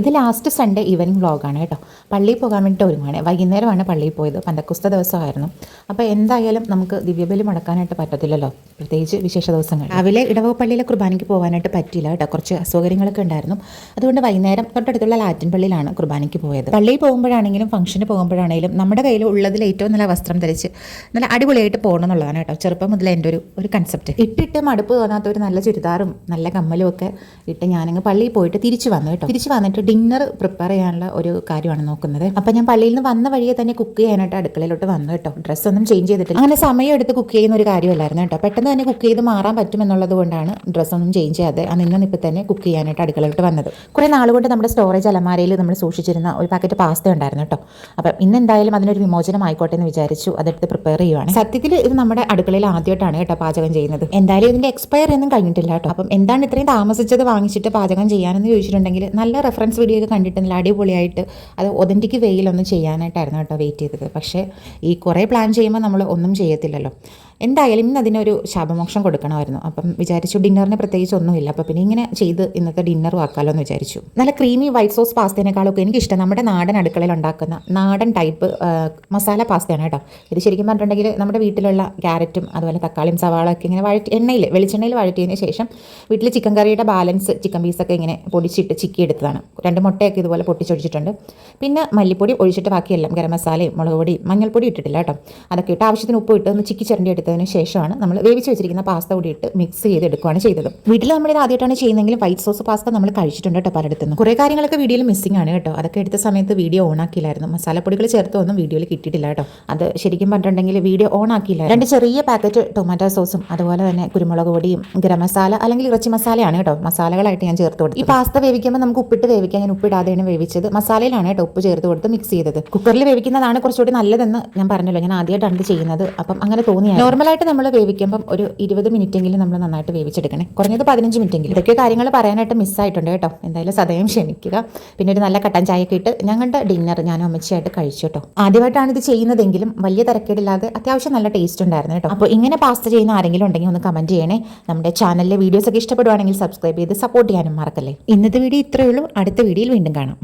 ഇത് last Sunday evening വ്ളോഗാണ് കേട്ടോ. പള്ളിയിൽ പോകാൻ വേണ്ടിയിട്ട് ഒരുങ്ങാണ് വൈകുന്നേരമാണ് പള്ളിയിൽ പോയത്. പന്തക്കുസ്ത ദിവസമായിരുന്നു. അപ്പോൾ എന്തായാലും നമുക്ക് ദിവ്യബലി മുടക്കാനായിട്ട് പറ്റത്തില്ലല്ലോ. പ്രത്യേകിച്ച് വിശേഷ ദിവസങ്ങൾ രാവിലെ ഇടവക പള്ളിയിലെ കുർബാനയ്ക്ക് പോകാനായിട്ട് പറ്റിയില്ല കേട്ടോ. കുറച്ച് അസൗകര്യങ്ങളൊക്കെ ഉണ്ടായിരുന്നു. അതുകൊണ്ട് വൈകുന്നേരം തൊട്ടടുത്തുള്ള ലാറ്റിൻ പള്ളിയിലാണ് കുർബാനയ്ക്ക് പോയത്. പള്ളിയിൽ പോകുമ്പോഴാണെങ്കിലും ഫംഗ്ഷന് പോകുമ്പോഴാണെങ്കിലും നമ്മുടെ കയ്യിൽ ഉള്ളതിൽ ഏറ്റവും നല്ല വസ്ത്രം ധരിച്ച് നല്ല അടിപൊളിയായിട്ട് പോകണം എന്നുള്ളതാണ് കേട്ടോ. ചെറുപ്പം മുതൽ എന്റെ ഒരു ഒരു കൺസെപ്റ്റ് ഇട്ടിട്ട് മടുപ്പ് തോന്നാത്ത ഒരു നല്ല ചുരിദാറും നല്ല കമ്മലും ഒക്കെ ഇട്ട് ഞാനങ്ങ് പള്ളിയിൽ പോയിട്ട് തിരിച്ചു വന്നു കേട്ടോ. തിരിച്ചു വന്നിട്ട് ഡിന്നർ പ്രിപ്പയർ ചെയ്യാനുള്ള ഒരു കാര്യമാണ് നോക്കുന്നത്. അപ്പം ഞാൻ പള്ളിയിൽ നിന്ന് വന്ന വഴിയെ തന്നെ കുക്ക് ചെയ്യാനായിട്ട് അടുക്കളയിലോട്ട് വന്നു കേട്ടോ. ഡ്രസ്സ് ഒന്നും ചേഞ്ച് ചെയ്തിട്ടില്ല. അങ്ങനെ സമയം എടുത്ത് കുക്ക് ചെയ്യുന്ന ഒരു കാര്യമല്ലായിരുന്നു കേട്ടോ. പെട്ടെന്ന് തന്നെ കുക്ക് ചെയ്ത് മാറാൻ പറ്റുമെന്നുള്ളത് കൊണ്ടാണ് ഡ്രസ്സൊന്നും ചേഞ്ച് ചെയ്യാതെ അന്ന് നിന്ന നിപ്പിൽ തന്നെ കുക്ക് ചെയ്യാനായിട്ട് അടുക്കളയിലോട്ട് വന്നത്. കുറേ നാളുകൊണ്ട് നമ്മുടെ സ്റ്റോറേജ് അലമാരയിൽ നമ്മൾ സൂക്ഷിച്ചിരുന്ന ഒരു പാക്കറ്റ് പാസ്ത ഉണ്ടായിരുന്നു കേട്ടോ. അപ്പം ഇന്ന് എന്തായാലും അതിനൊരു വിമോചനം ആയിക്കോട്ടെ എന്ന് വിചാരിച്ചു അതെടുത്ത് പ്രിപ്പയർ ചെയ്യുവാണ്. സത്യത്തിൽ ഇത് നമ്മുടെ അടുക്കളയിൽ ആദ്യമായിട്ടാണ് കേട്ടോ പാചകം ചെയ്യുന്നത്. എന്തായാലും ഇതിന്റെ എക്സ്പയർ ഒന്നും കഴിഞ്ഞിട്ടില്ല കേട്ടോ. അപ്പം എന്താണ് ഇത്രയും താമസിച്ചത് വാങ്ങിച്ചിട്ട് പാചകം ചെയ്യാനെന്ന് ചോദിച്ചിട്ടുണ്ടെങ്കിൽ നല്ല റെഫറൻസ് വീഡിയോ ഒക്കെ കണ്ടിട്ട് നല്ല അടിപൊളിയായിട്ട് അത് ഒതന്റിക്ക് വെയിലൊന്നും ചെയ്യാനായിട്ടായിരുന്നു കേട്ടോ വെയിറ്റ് ചെയ്തത്. പക്ഷേ ഈ കുറേ പ്ലാൻ ചെയ്യുമ്പോൾ നമ്മൾ ഒന്നും ചെയ്യത്തില്ലല്ലോ. എന്തായാലും ഇന്ന് അതിനൊരു ശാപമോക്ഷം കൊടുക്കണമായിരുന്നു. അപ്പം വിചാരിച്ചു ഡിന്നറിന് പ്രത്യേകിച്ച് ഒന്നുമില്ല. അപ്പം പിന്നെ ഇങ്ങനെ ചെയ്ത് ഇന്നത്തെ ഡിന്നർ ആക്കാമല്ലോ എന്ന് വിചാരിച്ചു. നല്ല ക്രീമി വൈറ്റ് സോസ് പാസ്തേനേക്കാളൊക്കെ എനിക്കിഷ്ടം. നമ്മുടെ നാടൻ അടുക്കളയിൽ ഉണ്ടാക്കുന്ന നാടൻ ടൈപ്പ് മസാല പാസ്തയാണ് കേട്ടോ. ഇത് ശരിക്കും പറഞ്ഞിട്ടുണ്ടെങ്കിൽ നമ്മുടെ വീട്ടിലുള്ള ക്യാരറ്റും അതുപോലെ തക്കാളിയും സവാള ഒക്കെ ഇങ്ങനെ വഴറ്റി എണ്ണയിൽ വെളിച്ചെണ്ണയിൽ വഴറ്റിയതിന് ശേഷം വീട്ടിൽ ചിക്കൻ കറിയുടെ ബാലൻസ് ചിക്കൻ പീസൊക്കെ ഇങ്ങനെ പൊടിച്ചിട്ട് ചിക്കി എടുത്തതാണ് രണ്ട് മുട്ടയൊക്കെ ഇതുപോലെ പൊട്ടിച്ചൊഴിച്ചിട്ടുണ്ട്. പിന്നെ മല്ലിപ്പൊടി ഒഴിച്ചിട്ട് ബാക്കിയെല്ലാം ഗരം മസാലയും മുളക് പൊടി മഞ്ഞൾപ്പൊടി ഇട്ടിട്ടില്ല കേട്ടോ. അതൊക്കെ ഇട്ട് ആവശ്യത്തിന് ഉപ്പ് ഇട്ട് ഒന്ന് ചിക്കി ചിരണ്ടി എടുത്തതിന് ശേഷമാണ് നമ്മൾ വേവിച്ച് വെച്ചിരിക്കുന്ന പാസ്ത കൂടി ഇട്ട് മിക്സ് ചെയ്ത് എടുക്കുകയാണ് ചെയ്തത്. വീട്ടിൽ നമ്മൾ ഇത് ആദ്യമായിട്ടാണ് ചെയ്യുന്നതെങ്കിലും വൈറ്റ് സോസ് പാസ്ത നമ്മൾ കഴിച്ചിട്ടുണ്ട് കേട്ടോ പലയിടത്തുനിന്ന്. കുറേ കാര്യങ്ങളൊക്കെ വീഡിയോയിൽ മിസ്സിംഗ് ആണ് കേട്ടോ. അതൊക്കെ എടുത്ത സമയത്ത് വീഡിയോ ഓൺ ആക്കിയില്ലായിരുന്നു. മസാലപ്പൊടികൾ ചേർത്തൊന്നും വീഡിയോയിൽ കിട്ടിയിട്ടില്ല കേട്ടോ. അത് ശരിക്കും പറഞ്ഞിട്ടുണ്ടെങ്കിൽ വീഡിയോ ഓൺ ആക്കിയില്ല രണ്ട് ചെറിയ പാക്കറ്റ് ടൊമാറ്റോ സോസും അതുപോലെ തന്നെ കുരുമുളക് പൊടിയും ഗരം മസാല അല്ലെങ്കിൽ ഇറച്ചി മസാലയാണ് കേട്ടോ. മസാലകളായിട്ട് ഞാൻ ചേർത്ത് കൊടുത്തു ഈ പാസ്ത വേവിക്കുമ്പോൾ നമുക്ക് ഉപ്പിട്ട് വേവിക്കാം. ഞാൻ ഉപ്പിടാതെയാണ് വേവിച്ചത്. മസാലയിലാണ് കേട്ടോ ഉപ്പ് ചേർത്ത് കൊടുത്ത് മിക്സ് ചെയ്തത്. കുക്കറിൽ വേവിക്കുന്നതാണ് കുറച്ചുകൂടി നല്ലതെന്ന് ഞാൻ പറഞ്ഞല്ലോ. ഞാൻ ആദ്യമായിട്ടാണ് ഇത് ചെയ്യുന്നത്. അപ്പം അങ്ങനെ തോന്നിയാണ് നോർമലായിട്ട് നമ്മൾ വേവിക്കുമ്പം ഒരു ഇരുപത് മിനിറ്റെങ്കിലും നമ്മൾ നന്നായിട്ട് വേവിച്ചെടുക്കണേ. കുറഞ്ഞത് പതിനഞ്ച് മിനിറ്റെങ്കിലും. ഇതൊക്കെ കാര്യങ്ങൾ പറയാനായിട്ട് മിസ്സായിട്ടുണ്ട് കേട്ടോ. എന്തായാലും സദയം ക്ഷമിക്കുക. പിന്നെ ഒരു നല്ല കട്ടൻ ചായയൊക്കെ ഇട്ട് ഞങ്ങളുടെ ഡിന്നർ ഞാൻ അമ്മച്ചിയായിട്ട് കഴിച്ചു കേട്ടോ. ആദ്യമായിട്ടാണ് ഇത് ചെയ്യുന്നതെങ്കിലും വലിയ തിരക്കേടില്ലാതെ അത്യാവശ്യം നല്ല ടേസ്റ്റ് ഉണ്ടായിരുന്നു കേട്ടോ. അപ്പോൾ ഇങ്ങനെ പാസ്ത ചെയ്യുന്ന ആരെങ്കിലും ഉണ്ടെങ്കിൽ ഒന്ന് കമന്റ് ചെയ്യണേ. നമ്മുടെ ചാനലിലെ വീഡിയോസ് ഒക്കെ ഇഷ്ടപ്പെടുവാണെങ്കിൽ സബ്സ്ക്രൈബ് ചെയ്ത് സപ്പോർട്ട് ചെയ്യാനും മറക്കല്ലേ. ഇന്നത്തെ വീഡിയോ ഇത്രയേ ഉള്ളൂ. അടുത്ത വീഡിയോയിൽ വീണ്ടും കാണാം.